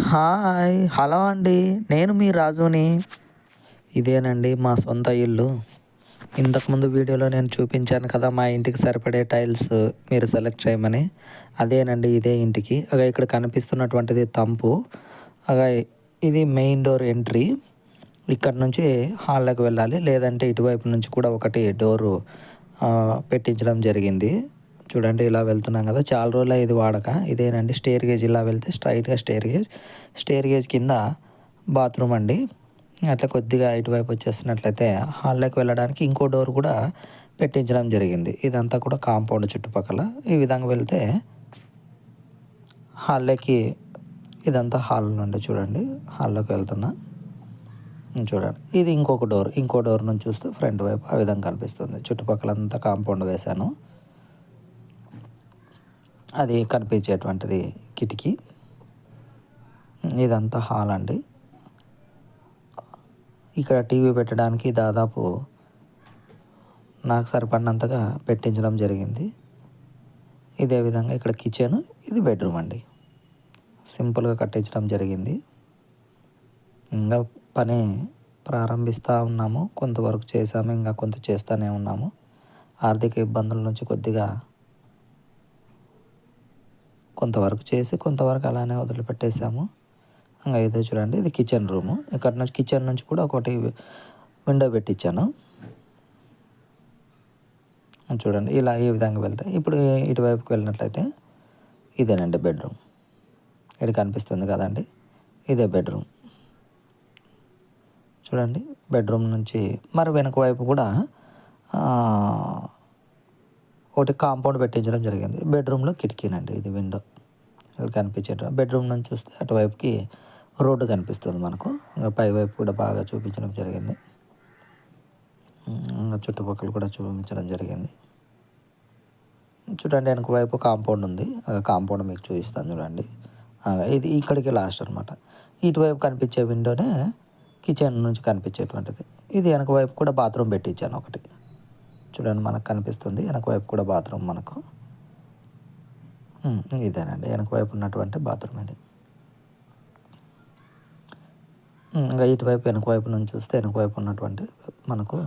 Hi hello అండి. నేను మీ రాజుని. ఇదేనండి మా సొంత ఇల్లు. ఇంతకుముందు వీడియోలో నేను చూపించాను కదా మా ఇంటికి సరిపడే టైల్స్ మీరు సెలెక్ట్ చేయమని. అదేనండి ఇదే ఇంటికి. అగా ఇక్కడ కనిపిస్తున్నటువంటిది తంపు. అగా ఇది మెయిన్ డోర్ ఎంట్రీ. ఇక్కడ నుంచి హాల్లోకి వెళ్ళాలి. లేదంటే ఇటువైపు నుంచి కూడా ఒకటి డోరు పెట్టించడం జరిగింది. చూడండి ఇలా వెళ్తున్నాం కదా. చాలా రోజులు ఇది వాడక. ఇదేనండి స్టేర్ గేజ్ ఇలా వెళ్తే స్ట్రైట్గా స్టేర్ గేజ్. స్టేర్ గేజ్ కింద బాత్రూమ్ అండి. అట్లా కొద్దిగా ఇటువైపు వచ్చేసినట్లయితే హాల్లోకి వెళ్ళడానికి ఇంకో డోర్ కూడా పెట్టించడం జరిగింది. ఇదంతా కూడా కాంపౌండ్ చుట్టుపక్కల. ఈ విధంగా వెళ్తే హాల్లోకి ఇదంతా హాల్ నుండి చూడండి. హాల్లోకి వెళ్తున్నా. చూడండి. ఇది ఇంకొక డోర్ ఇంకో డోర్ నుంచి చూస్తే ఫ్రంట్ వైపు ఆ విధంగా కనిపిస్తుంది. చుట్టుపక్కలంతా కాంపౌండ్ వేశాను. అది కనిపించేటువంటిది కిటికీ. ఇదంతా హాల్ అండి. ఇక్కడ టీవీ పెట్టడానికి దాదాపు నాకు సరిపడినంతగా పెట్టించడం జరిగింది. ఇదే విధంగా ఇక్కడ కిచెన్ ఇది బెడ్రూమ్ అండి. సింపుల్గా కట్టించడం జరిగింది. ఇంకా పని ప్రారంభిస్తూ ఉన్నాము. కొంతవరకు చేసాము ఇంకా కొంత చేస్తూనే ఉన్నాము. ఆర్థిక ఇబ్బందుల నుంచి కొద్దిగా కొంతవరకు చేసి కొంతవరకు అలానే వదిలిపెట్టేసాము. ఇంకా ఇదే చూడండి ఇది కిచెన్ రూము ఇక్కడ నుంచి కిచెన్ నుంచి కూడా ఒకటి విండో పెట్టించాను చూడండి ఇలా ఈ విధంగా వెళ్తాయి ఇప్పుడు ఇటువైపుకి వెళ్ళినట్లయితే ఇదేనండి బెడ్రూమ్ ఇక్కడ కనిపిస్తుంది కదండి ఇదే బెడ్రూమ్ చూడండి బెడ్రూమ్ నుంచి మరి వెనుక వైపు కూడా ఒకటి కాంపౌండ్ పెట్టించడం జరిగింది. బెడ్రూమ్లో కిటికీనండి ఇది విండో. ఇలా కనిపించేట బెడ్రూమ్ నుంచి చూస్తే అటువైపుకి రోడ్డు కనిపిస్తుంది మనకు. ఇంకా పై వైపు కూడా బాగా చూపించడం జరిగింది. చుట్టుపక్కల కూడా చూపించడం జరిగింది. చూడండి వెనక వైపు కాంపౌండ్ ఉంది. కాంపౌండ్ మీకు చూపిస్తాను చూడండి. ఇది ఇక్కడికి లాస్ట్ అనమాట ఇటువైపు కనిపించే విండోనే కిచెన్ నుంచి కనిపించేటువంటిది. ఇది వెనక వైపు కూడా బాత్రూమ్ పెట్టించాను ఒకటి. చూడండి మనకు కనిపిస్తుంది. వెనక వైపు కూడా బాత్రూమ్ మనకు. ఇదేనండి. వెనక వైపు ఉన్నటువంటి బాత్రూమ్ ఇది. ఇంకా ఇటువైపు వెనక వైపు నుంచి చూస్తే వెనక వైపు ఉన్నటువంటి మనకు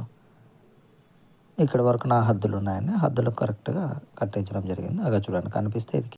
ఇక్కడ వరకు నా హద్దులు ఉన్నాయండి. హద్దులు కరెక్ట్గా కట్టించడం జరిగింది. అలా చూడండి కనిపిస్తే ఇది